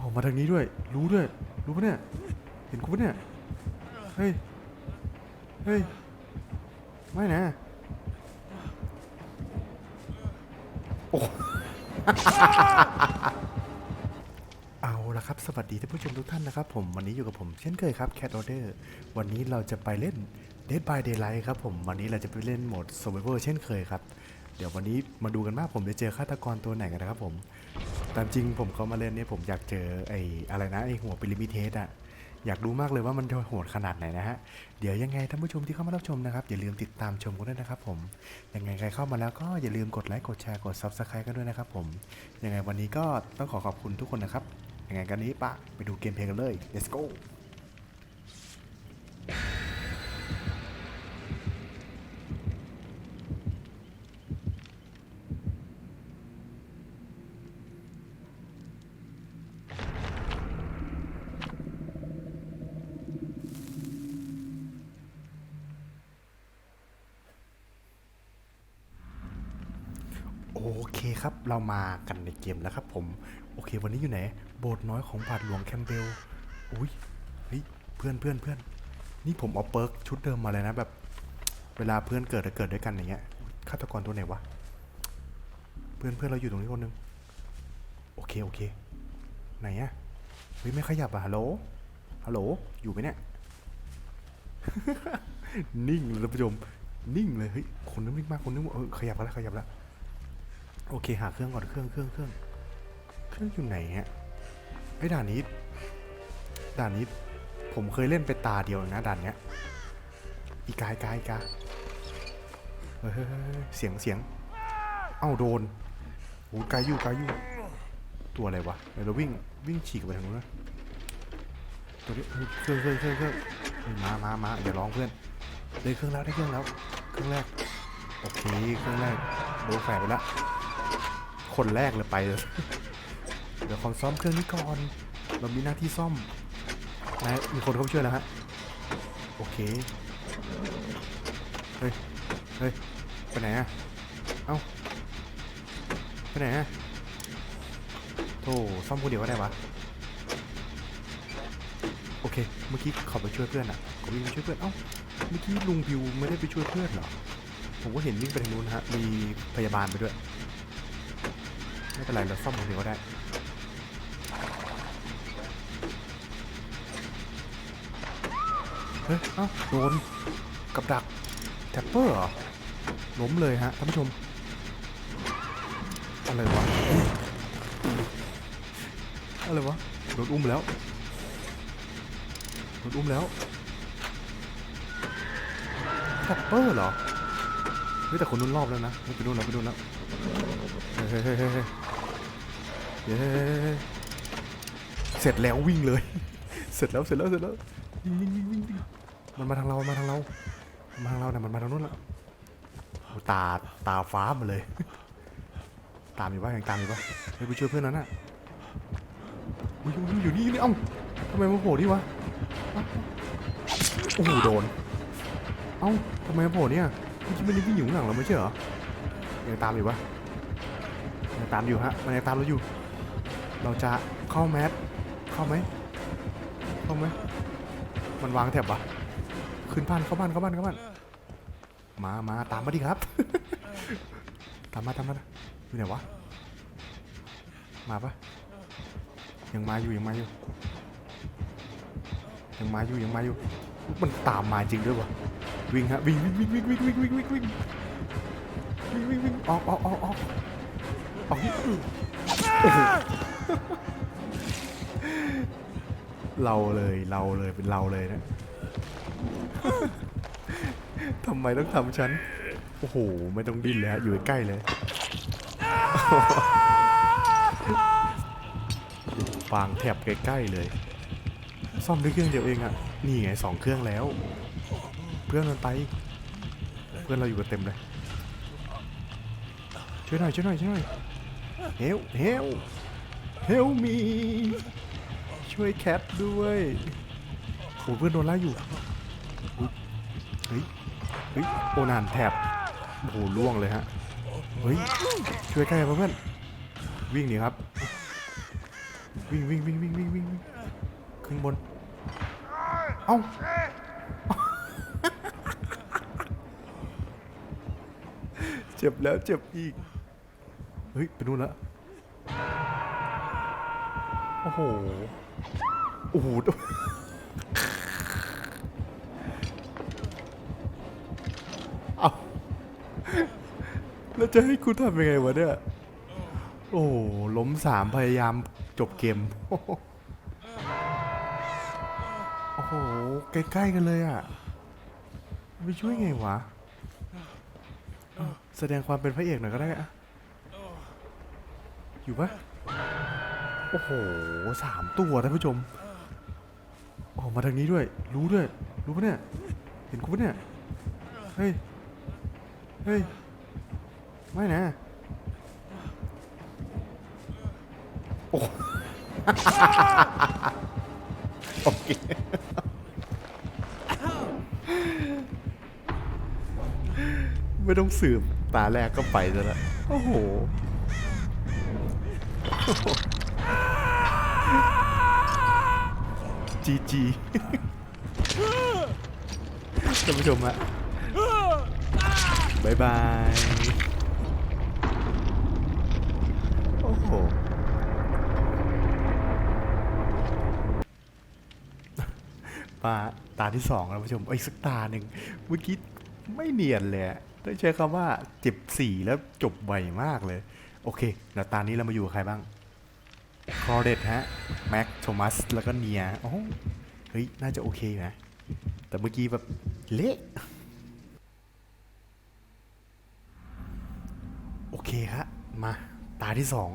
ออกมาทางนี้ด้วย รู้ด้วย รู้ปะเนี่ย เห็นกูปะเนี่ย เฮ้ย เฮ้ย ไม่นะ โอ้ เอาละครับ สวัสดีท่านผู้ชมทุกท่านนะครับผม วันนี้อยู่กับผมเช่นเคยครับ Cat Order วันนี้เราจะไปเล่น Dead by Daylight ครับผม วันนี้เราจะไปเล่นโหมด Survivor เช่นเคยครับ เดี๋ยววันนี้มาดูกันว่าผมจะเจอฆาตกรตัวไหนกันนะครับผม ตามจริงผมเข้ามาเล่นเนี่ยผมอยากเจอไอ้อะไรนะไอ้หัวปิริมิเทสอะอยากรู้มากเลยว่ามันจะโหดขนาดไหนนะฮะ เดี๋ยวยังไงท่านผู้ชมที่เข้ามารับชมนะครับ อย่าลืมติดตามชมกันด้วยนะครับผม ยังไงใครเข้ามาแล้วก็อย่าลืมกดไลค์กดแชร์กด Subscribe กันด้วยนะครับผม ยังไงวันนี้ก็ต้องขอขอบคุณทุกคนนะครับ ยังไงกันนี้ปะไปดูเกมเพลงกันเลย let's go โอเคครับเรามากันในเกมแล้วครับผมโอเค วันนี้อยู่ไหน โบสถ์น้อยของบาทหลวงแคมเบลอุ้ยเฮ้ยเพื่อนเพื่อนเพื่อนนี่ผมเอาเปิร์กชุดเดิมมาเลยนะแบบ เวลาเพื่อนเกิดจะเกิดด้วยกันอย่างเงี้ยฆาตกรตัวไหนวะเพื่อนเพื่อนเราอยู่ตรงนี้คนนึงโอเคโอเค ไหนอะเฮ้ยไม่ขยับอะฮัลโหลฮัลโหลอยู่ไหมเนี่ยนิ่งเลยท่านผู้ชมนิ่งเลยเฮ้ยคนนึงนิ่งมากคนนึงเออขยับแล้วขยับแล้ว โอเคหาเครื่องก่อนเครื่องเครื่องเครื่องเครื่องอยู่ไหนฮะไอ้ด่านนี้ ด่านนี้ ผมเคยเล่นไปตาเดียวนะด่านเนี้ยอีกาอีกาอีกาเฮ้ยเสียงเสียง เอ้าโดนโอ้ไกลอยู่ไกลอยู่ตัวอะไรวะเดี๋ยวเราวิ่งวิ่งฉีกไปทางนู้นนะตัวนี้เฮ้ยเครื่องเครื่องเครื่องเครื่องมามามาอย่าร้องเพื่อนได้เครื่องแล้วได้เครื่องแล้ว เครื่องแรกโอเคเครื่องแรกโดนแฝงไปละ คนแรกเลยไปเลยเดี๋ยวขอซ่อมเครื่องนี้ก่อน เรามีหน้าที่ซ่อมนายมีคนเข้ามาช่วยแล้วฮะ โอเค เฮ้ย เฮ้ย ไปไหนอะเอ้า ไปไหนอะโธ่ซ่อมคนเดียวก็ได้วะ โอเค เมื่อกี้เขาไปช่วยเพื่อนอะเขาวิ่งไปช่วยเพื่อน เอ้า เมื่อกี้ลุงบิวไม่ได้ไปช่วยเพื่อนเหรอ ผมก็เห็นวิ่งไปทางนู้นฮะ มีพยาบาลไปด้วย ไม่เป็นไรเราซ่อมคนเดียวก็ได้เฮ้ยเอ้าโดนกับดักแท็ปเปอร์เหรอล้มเลยฮะท่านผู้ชมอะไรวะอะไรวะโดนอุ้มแล้วโดนอุ้มแล้วแท็ปเปอร์เหรอเฮ้ยแต่คนนู้นรอบแล้วนะไปนู่นแล้วไปนู่นแล้วเฮ้ยเฮ้ยเฮ้ย เย้เสร็จแล้ววิ่งเลย เสร็จแล้วเสร็จแล้วเสร็จแล้ววิ่งวิ่งวิ่งวิ่งมันมาทางเรา มาทางเรา มาทางเราเนี่ยมันมาทางนู้นละตาตาฟ้ามาเลย ตามอยู่ปะยังตามอยู่ปะเฮ้ยไปช่วยเพื่อนนั้นน่ะอุ้ยอยอยู่นี่นี่เอ้าทำไมมาโผล่ที่วะโอ้โหโดน เอ้าทำไมมาโผล่เนี่ยมื่อกี้มันนี่วิ่งอยู่ข้างหลังเราไม่ใช่เหรอยังตามอยู่ปะยังตามอยู่ฮะมันยังตามเราอยู่ เราจะเข้าแมสเข้าไหมเข้าไหมมันวางแถบวะขึ้นบ้านเข้าบ้านเข้าบ้านเข้าบ้านมามาตามมาดิครับ ตามมาตามมาอยู่ไหนวะมาปะยังมาอยู่ยังมาอยู่ ยังมาอยู่ยังมาอยู่ มันตามมาจริงด้วยวะวิ่งฮะวิ่งวิ่งวิ่งวิ่งวิ่งวิ่งวิ่งวิ่งวิ่งวิ่งวิ่งวิ่งออกออกออกออกออก เราเลยเราเลยเป็นเราเลยนะทำไมต้องทำฉัน โอ้โห ไม่ต้องดิ้นเลยฮะอยู่ใกล้เลยวางแถบใกล้ๆเลย ซ่อมด้วยเครื่องเดียวเองอะนี่ไงสองเครื่องแล้ว เพื่อนมันไป เพื่อนเราอยู่กันเต็มเลย ช่วยหน่อยช่วยหน่อยช่วยหน่อย เฮล เฮล เฮลมี ช่วยแคทด้วยโอ้เพื่อนโดนไล่อยู่เฮ้ยเฮ้ยโอนานแถบโอ้โหล่วงเลยฮะเฮ้ยช่วยใกล้เพื่อนวิ่งหนีครับวิ่งวิ่งวิ่งวิ่งวิ่งวิ่งวิ่งขึ้นบนเอ้าเจ็บแล้วเจ็บอีก เฮ้ยไปนู่นละ โอ้โห โอ้โห เอาแล้วจะให้คุณทำยังไงวะเนี่ย โอ้โหล้มสามพยายามจบเกม โอ้โห ใกล้ ๆ กันเลยอะไปช่วยไงวะ แสดงความเป็นพระเอกหน่อยก็ได้อะอยู่ปะ โอ้โหสามตัวท่านผู้ชมออกมาทางนี้ด้วย รู้ด้วย รู้ปะเนี่ย เห็นกูปะเนี่ย เฮ้ย เฮ้ย ไม่นะ โอ้โอเคไม่ต้องสืบตาแรกก็ไปซะแล้ว โอ้โห จีจีท่านผู้ชมฮะบายบาย โอ้โหมาตาที่สองแล้วท่านผู้ชมไอ้ยสักตาหนึ่งเมื่อกี้ไม่เนียนเลยอะต้องใช้คำว่าเจ็บสี่แล้วจบไวมากเลย โอเคเดี๋ยวตานี้เรามาอยู่กับใครบ้างค อร์เดตฮะ แม็กโทมัส แล้วก็เนียโอ้เฮ้ย น่าจะโอเคนะ แต่เมื่อกี้แบบเละ โอเคฮะ มา ตาที่สอง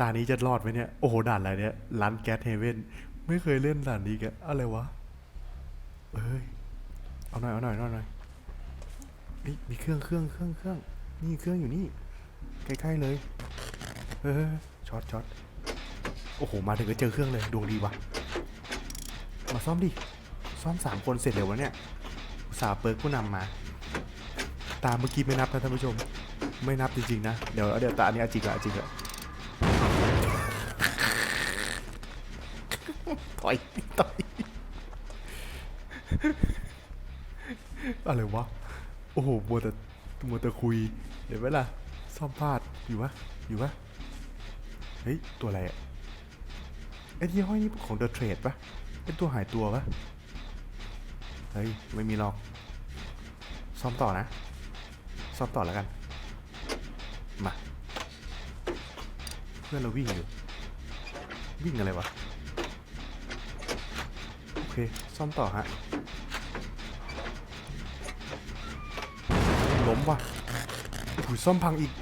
ตานี้จะรอดไหมเนี่ย โอ้โห ด่านอะไรเนี่ยร้านแก๊สเฮเว่นไม่เคยเล่นด่านนี้แกอะไรวะ เอ้ย เอาหน่อย เอาหน่อยเอาหน่อยเฮ้ยมีเครื่องเครื่องเครื่องเครื่องนี่เครื่องอยู่นี่ ใกล้ๆเลย เออช็อตช็อต โอ้โห มาถึงก็เจอเครื่องเลยดวงดีว่ะ มาซ่อมดิ ซ่อมสามคนเสร็จเร็ววะเนี่ยอุตสาห์เปิร์กผู้นำมา ตามเมื่อกี้ไม่นับนะท่านผู้ชม ไม่นับจริงๆนะ เดี๋ยวเดี๋ยวตาอันนี้เอาจริงละเอาจริงละต่อยต่อยอะไรวะ โอ้โหมัวแต่มัวแต่คุยเห็นไหมล่ะซ่อมพลาดอยู่ปะอยู่ปะเฮ้ย ตัวอะไรอะ ไอ้ที่ห้อยนี่ของ The Trade ปะเป็นตัวหายตัวปะเฮ้ย ไม่มีหรอกซ่อมต่อนะซ่อมต่อแล้วกัน มา เพื่อนเราวิ่งอยู่ วิ่งอะไรวะ โอเคซ่อมต่อฮะ ล้มว่ะโอ้โหซ่อมพังอีก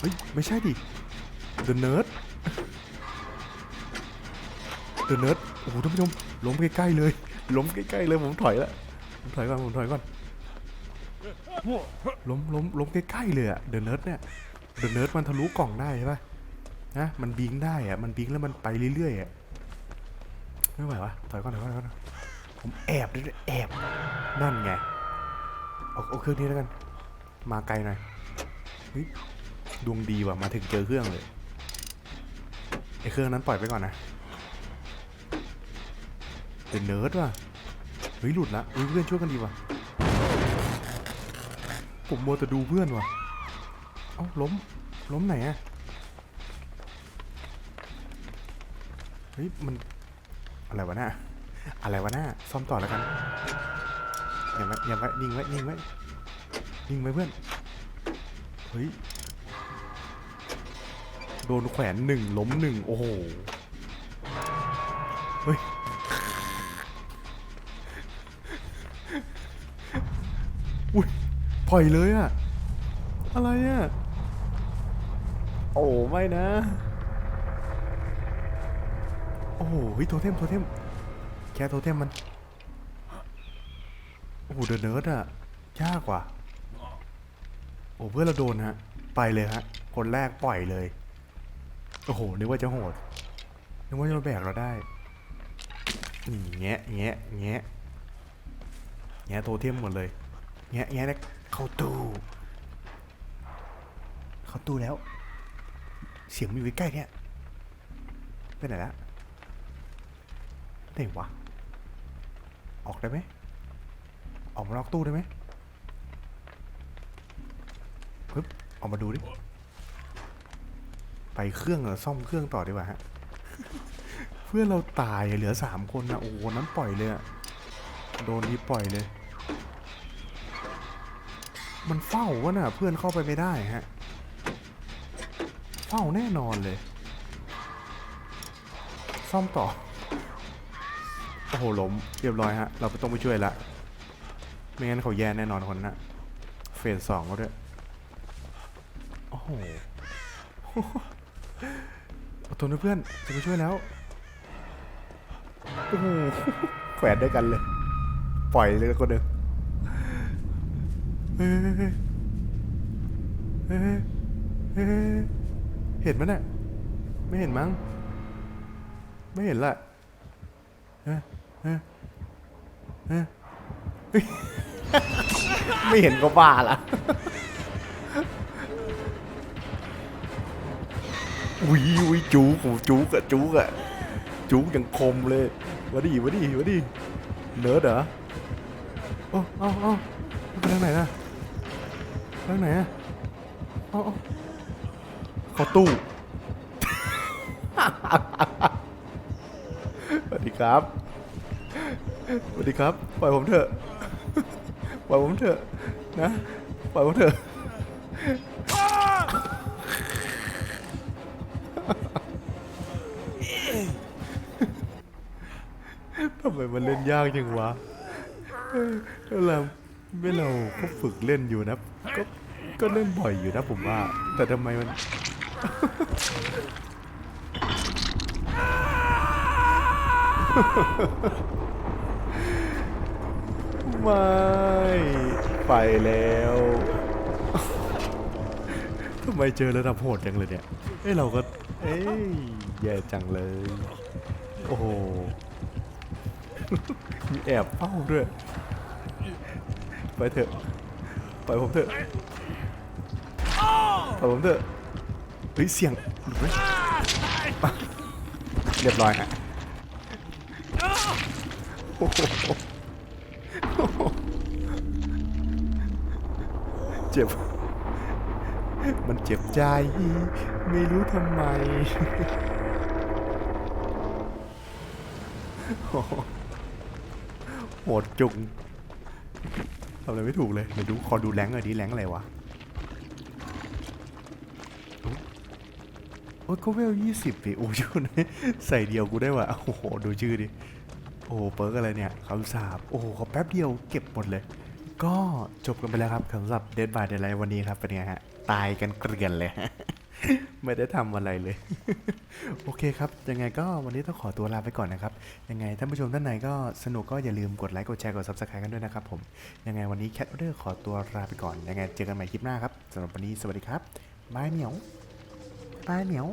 เฮ้ย ไม่ใช่ดิ The Nerd The Nerd โอ้โหท่านผู้ชมล้มใกล้ๆเลยล้มใกล้ๆเลยผมถอยแล้วผมถอยก่อนผมถอยก่อนล้มล้มล้มใกล้ๆเลยอะเดอะเนิร์ดเนี่ยเดอะเนิร์ดมันทะลุกล่องได้ใช่ปะนะมันบิงได้อะมันบิงแล้วมันไปเรื่อยๆอะไม่ไหววะถอยก่อนถอยก่อนถอยก่อนผมแอบด้วยแอบนั่นไงเอาเอาเครื่องนี้แล้วกัน มาไกลหน่อยดวงดีว่ะมาถึงเจอเครื่องเลย ไอเครื่องนั้นปล่อยไปก่อนนะเดอะเนิร์ดว่ะ เฮ้ยหลุดละเฮ้ยเพื่อนช่วยกันดีว่ะ ผมมัวแต่ดูเพื่อนว่ะ เอ้าล้ม ล้มไหนอะเฮ้ยมันอะไรวะน่ะอะไรวะน่ะซ่อมต่อแล้วกันอย่าไว้อย่าไว้นิ่งไว้นิ่งไว้นิ่งไว้เพื่อน เฮ้ย ดนแขวนหนึ่งล้มหนึ่งโอ้โห เฮ้ย อุ้ยปล่อยเลยอะอะไรอะโอ้ไม่นะ โอ้โหเฮ้ยโทเทมโทเทมแค่โทเทมมัน โอ้โหเดอะเนิร์ดอะยากกว่าโอ้เพื่อนเราโดนฮะ ไปเลยฮะ คนแรกปล่อยเลย โอ้โห นึกว่าจะโหด นึกว่าจะแบกเราได้แงะแงะแงะแงะโทเทมหมดเลย แงะแงะแล้วเข้าตู้ เข้าตู้แล้ว เสียงมันอยู่ใกล้เนี่ยไปไหนละไหนวะ ออกได้ไหม ออกมานอกตู้ได้ไหมปึ๊บออกมาดูดิ ไปเครื่องหรอซ่อมเครื่องต่อดีกว่าฮะ เพื่อนเราตายเหลือสามคนนะโอ้โหนั้นปล่อยเลยอะโดนนี้ปล่อยเลย มันเฝ้าวะน่ะเพื่อนเข้าไปไม่ได้ฮะ เฝ้าแน่นอนเลย ซ่อมต่อ โอ้โหล้มเรียบร้อยฮะ เราไม่ต้องไปช่วยละไม่งั้นเขาแย่แน่นอนคนน่ะเฟสสองก็ด้วย โอ้โห ทนนะเพื่อนจะไปช่วยแล้วโอ้โหแขวนด้วยกันเลย ปล่อยเลยคนเดิมเฮ้ยเฮ้ยเฮ้ยเฮ้ยเห็นมั้ยเนี่ยไม่เห็นมั้ง ไม่เห็นละเฮ้ยเฮ้ยเฮ้ยเฮ้ยไม่เห็นก็บ้าละ อุ้ยอุ้ยจูกโอ้จูกอะจูกอะจูกยังคมเลยมาดิมาดิมาดิเนิร์ดเหรอโอ้เอาเอไปทางไหนนะทางไหนอะเอาเอาเข้าตู้สวัสดีครับสวัสดีครับ ปล่อยผมเถอะ ปล่อยผมเถอะ นะ ปล่อยผมเถอะ ยากจังวะเออเวลาเวลาก็ฝึกเล่นอยู่นะ ก็ก็เล่นบ่อยอยู่นะผมว่า แต่ทำไมมันไม่ไปแล้ว ทำไมเจอระดับโหดจังเลยเนี่ย เอ้เราก็ เอ้ยแย่จังเลย โอ้โห มีแอบเฝ้าด้วย ไปเถอะปล่อยผมเถอะปล่อยผมเถอะเฮ้ยเสียงเรียบร้อยฮะโอ้โหเจ็บ มันเจ็บใจ ไม่รู้ทำไม โอ้ โหดจุงทำอะไรไม่ถูกเลยเดี๋ยวดูขอดูแรงหน่อยดิแรงอะไรวะโอ้ยก็เวลยี่สิบปีโอ้ยคุณใส่เดียวกูได้ว่ะโอ้โหดูชื่อดิโอ้เปิร์กอะไรเนี่ยคำสาบโอ้โหแป๊บเดียวเก็บหมดเลย ก็จบกันไปแล้วครับสำหรับเด d บายเด d ไลวันนี้ครับเป็นไงฮะตายกันเกลียนเลย ไม่ได้ทำอะไรเลย โอเคครับ ยังไงก็วันนี้ต้องขอตัวลาไปก่อนนะครับ ยังไงท่านผู้ชมท่านไหนก็สนุกก็อย่าลืมกดไลค์กดแชร์กด subscribe กันด้วยนะครับผม ยังไงวันนี้แคทเดอร์ขอตัวลาไปก่อน ยังไงเจอกันใหม่คลิปหน้าครับสำหรับวันนี้สวัสดีครับบายเหมียวบายเหมียว